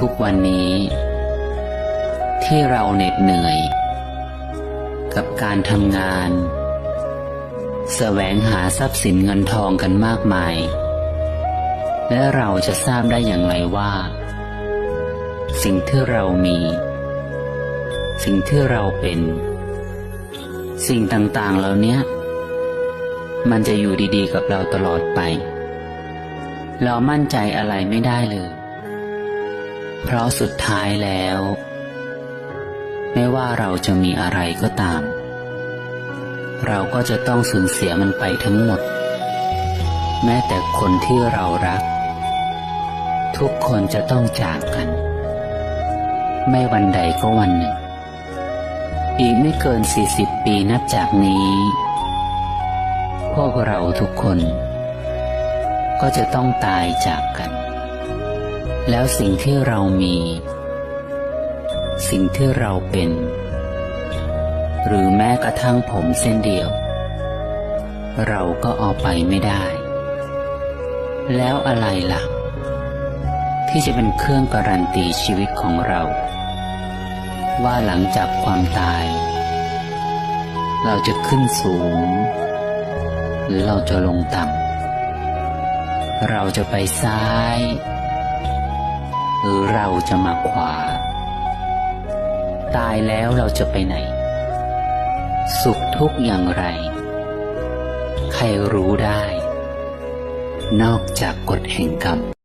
ทุกวันนี้ ที่เราเหน็ดเหนื่อย กับการทำงานแสวงหาทรัพย์สินเงินทองกันมากมาย และเราจะทราบได้อย่างไรว่า สิ่งที่เรามี สิ่งที่เราเป็น สิ่งต่างๆเหล่านี้มันจะอยู่ดีๆ กับเราตลอดไป เรามั่นใจอะไรไม่ได้เลย เพราะสุดท้ายแล้ว ไม่ว่าเราจะมีอะไรก็ตาม เราก็จะต้องสูญเสียมันไปทั้งหมด แม้แต่คนที่เรารัก ทุกคนจะต้องจากกัน ไม่วันใดก็วันหนึ่ง อีกไม่เกิน 40 ปีนับจากนี้ พวกเราทุกคนก็จะต้องตายจากกัน แล้วสิ่งที่เรามี สิ่งที่เราเป็น หรือแม้กระทั่งผมเส้นเดียว เราก็เอาไปไม่ได้ แล้วอะไรล่ะ ที่จะเป็นเครื่องการันตีชีวิตของเรา ว่าหลังจากความตาย เราจะขึ้นสูง หรือเราจะลงต่ำเราจะไปซ้าย หรือเราจะมาขวา ตายแล้วเราจะไปไหน สุขทุกข์อย่างไร ใครรู้ได้ นอกจากกฎแห่งกรรม